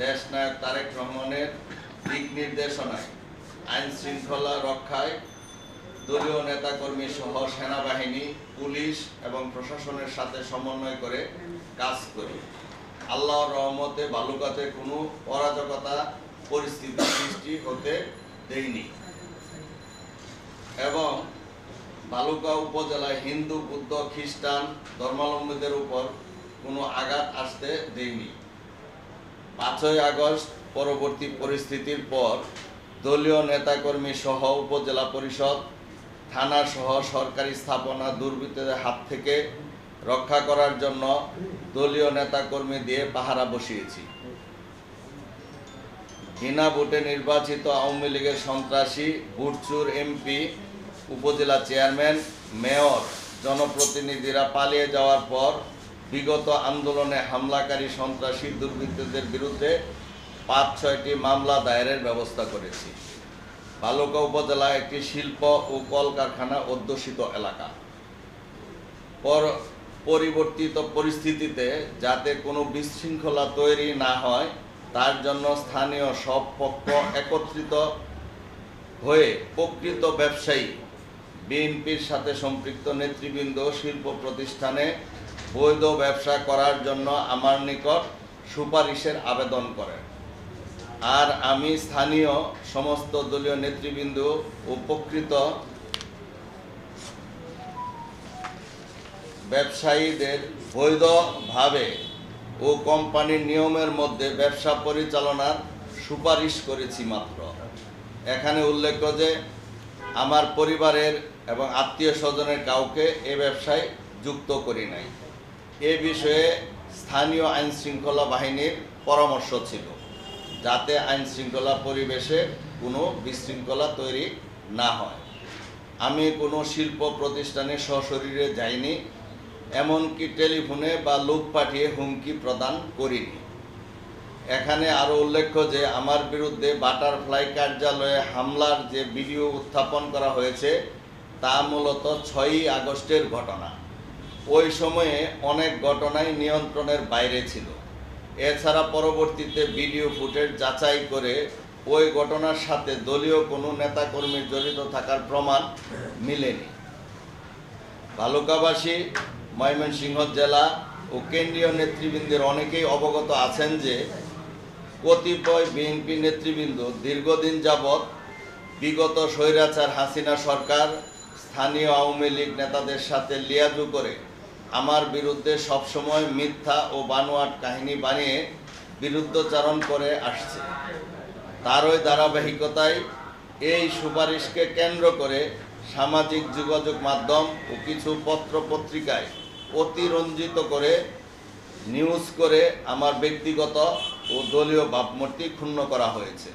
দেশনায়ক তারেক রহমানের দিক নির্দেশনায় আইন শৃঙ্খলা রক্ষায় দলীয় নেতাকর্মী সহ সেনাবাহিনী, পুলিশ এবং প্রশাসনের সাথে সমন্বয় করে কাজ করি। আল্লাহর রহমতে বালুকাতে কোনো অরাজকতা পরিস্থিতি সৃষ্টি হতে দেয়নি। এবং বালুকা উপজেলায় হিন্দু, বুদ্ধ, খ্রিস্টান ধর্মাবলম্বীদের উপর কোনো আঘাত আসতে দেয়নি। পাঁচই আগস্ট পরবর্তী পরিস্থিতির পর দলীয় নেতাকর্মী সহ উপজেলা পরিষদ, থানা সহ সরকারি স্থাপনা দুর্বৃত্তদের হাত থেকে রক্ষা করার জন্য দলীয় নেতাকর্মী দিয়ে পাহারা বসিয়েছি। বিনা ভোটে নির্বাচিত আওয়ামী লীগের সন্ত্রাসী বুটচুর এমপি, উপজেলা চেয়ারম্যান, মেয়র, জনপ্রতিনিধিরা পালিয়ে যাওয়ার পর বিগত আন্দোলনে হামলাকারী সন্ত্রাসী দুর্বৃত্তদের বিরুদ্ধে পাঁচ, ছয়টি মামলা দায়েরের ব্যবস্থা করেছি। বালুকা উপজেলা একটি শিল্প ও কলকারখানা অধ্যুষিত এলাকা। পর পরিবর্তিত পরিস্থিতিতে যাতে কোনো বিশৃঙ্খলা তৈরি না হয়, তার জন্য স্থানীয় সব পক্ষ একত্রিত হয়ে প্রকৃত ব্যবসায়ী বিএনপির সাথে সম্পৃক্ত নেতৃবৃন্দ শিল্প প্রতিষ্ঠানে বৈধ ব্যবসা করার জন্য আমার নিকট সুপারিশের আবেদন করেন। আর আমি স্থানীয় সমস্ত দলীয় নেতৃবৃন্দ উপকৃত ব্যবসায়ীদের বৈধভাবে ও কোম্পানির নিয়মের মধ্যে ব্যবসা পরিচালনার সুপারিশ করেছি মাত্র। এখানে উল্লেখ্য যে, আমার পরিবারের এবং আত্মীয় স্বজনের কাউকে এ ব্যবসায় যুক্ত করি নাই। এ বিষয়ে স্থানীয় আইন শৃঙ্খলা বাহিনীর পরামর্শ ছিল, যাতে আইন শৃঙ্খলা পরিবেশে কোনো বিশৃঙ্খলা তৈরি না হয়। আমি কোনো শিল্প প্রতিষ্ঠানে সশরীরে যাইনি, এমনকি টেলিফোনে বা লোক পাঠিয়ে হুমকি প্রদান করিনি। এখানে আরও উল্লেখ্য যে, আমার বিরুদ্ধে বাটারফ্লাই কার্যালয়ে হামলার যে ভিডিও উত্থাপন করা হয়েছে, তা মূলত ছয়ই আগস্টের ঘটনা। ওই সময়ে অনেক ঘটনাই নিয়ন্ত্রণের বাইরে ছিল। এছাড়া পরবর্তীতে ভিডিও ফুটেজ যাচাই করে ওই ঘটনার সাথে দলীয় কোনো নেতাকর্মীর জড়িত থাকার প্রমাণ মিলেনি। ভালুকাবাসী ময়মনসিংহ জেলা ও কেন্দ্রীয় নেতৃবৃন্দের অনেকেই অবগত আছেন যে কতিপয় বিএনপি নেতৃবৃন্দ দীর্ঘদিন যাবৎ বিগত স্বৈরাচার হাসিনা সরকার স্থানীয় আওয়ামী লীগ নেতাদের সাথে লিয়াজু করে আমার বিরুদ্ধে সবসময় মিথ্যা ও বানোয়াট কাহিনী বানিয়ে বিরুদ্ধচারণ করে আসছে। তারই ধারাবাহিকতায় এই সুপারিশকে কেন্দ্র করে সামাজিক যোগাযোগ মাধ্যম ও কিছু পত্র পত্রিকায় অতিরঞ্জিত করে নিউজ করে আমার ব্যক্তিগত ও দলীয় ভাবমূর্তি ক্ষুণ্ণ করা হয়েছে।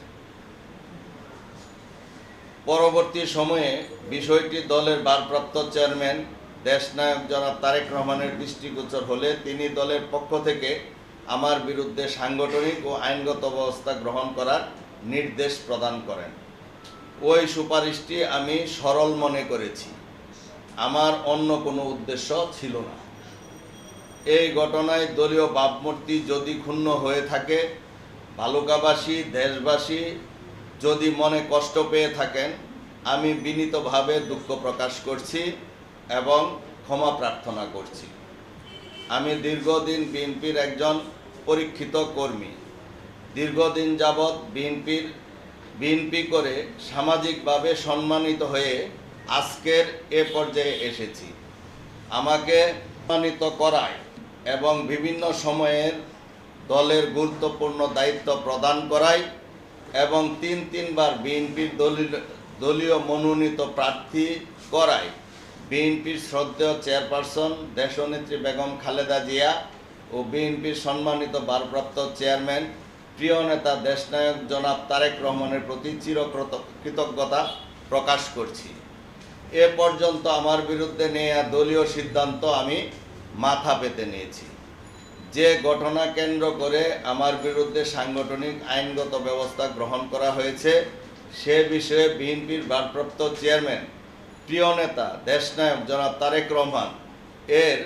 পরবর্তী সময়ে বিষয়টি দলের ভারপ্রাপ্ত চেয়ারম্যান দেশনায়ক জনাব তারেক রহমানের দৃষ্টিগোচর হলে তিনি দলের পক্ষ থেকে আমার বিরুদ্ধে সাংগঠনিক ও আইনগত ব্যবস্থা গ্রহণ করার নির্দেশ প্রদান করেন। ওই সুপারিশটি আমি সরল মনে করেছি। আমার অন্য কোনো উদ্দেশ্য ছিল না। এই ঘটনায় দলীয় বাপমূর্তি যদি ক্ষুণ্ণ হয়ে থাকে ভালুকাবাসী দেশবাসী যদি মনে কষ্ট পেয়ে থাকেন, আমি বিনীতভাবে দুঃখ প্রকাশ করছি। এবং ক্ষমা প্রার্থনা করছি। আমি দীর্ঘদিন বিএনপির একজন পরীক্ষিত কর্মী। দীর্ঘদিন যাবৎ বিএনপির, বিএনপি করে সামাজিকভাবে সম্মানিত হয়ে আজকের এ পর্যায়ে এসেছি। আমাকে সম্মানিত করায় এবং বিভিন্ন সময়ের দলের গুরুত্বপূর্ণ দায়িত্ব প্রদান করায় এবং তিন তিনবার বিএনপির দলীয় দলীয় মনোনীত প্রার্থী করায়। বিএনপির শ্রদ্ধেয় চেয়ারপারসন দেশনেত্রী বেগম খালেদা জিয়া ও বিএনপির সম্মানিত ভারপ্রাপ্ত চেয়ারম্যান প্রিয় নেতা দেশনায়ক জনাব তারেক রহমানের প্রতি চিরকৃত- কৃতজ্ঞতা প্রকাশ করছি। এ পর্যন্ত আমার বিরুদ্ধে নেওয়া দলীয় সিদ্ধান্ত আমি মাথা পেতে নিয়েছি। যে ঘটনা কেন্দ্র করে আমার বিরুদ্ধে সাংগঠনিক আইনগত ব্যবস্থা গ্রহণ করা হয়েছে, সে বিষয়ে বিএনপির ভারপ্রাপ্ত চেয়ারম্যান প্রিয় নেতা, দেশনায়ক জনাব তারেক রহমান, এর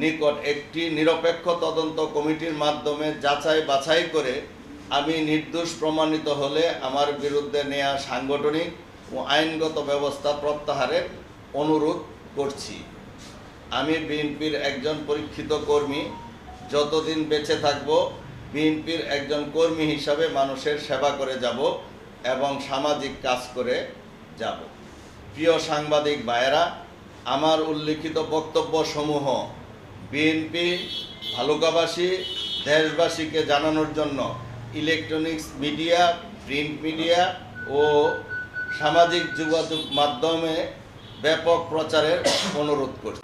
নিকট একটি নিরপেক্ষ তদন্ত কমিটির মাধ্যমে যাচাই বাছাই করে আমি নির্দোষ প্রমাণিত হলে আমার বিরুদ্ধে নেয়া সাংগঠনিক ও আইনগত ব্যবস্থা প্রত্যাহারের অনুরোধ করছি। আমি বিএনপির একজন পরীক্ষিত কর্মী, যতদিন বেঁচে থাকব, বিএনপির একজন কর্মী হিসাবে মানুষের সেবা করে যাব এবং সামাজিক কাজ করে যাব। প্রিয় সাংবাদিক ভাইয়েরা, আমার উল্লিখিত বক্তব্য সমূহ বিএনপি ভালুকাবাসী, দেশবাসীকে জানানোর জন্য ইলেকট্রনিক্স মিডিয়া, প্রিন্ট মিডিয়া ও সামাজিক যোগাযোগ মাধ্যমে ব্যাপক প্রচারের অনুরোধ করছি।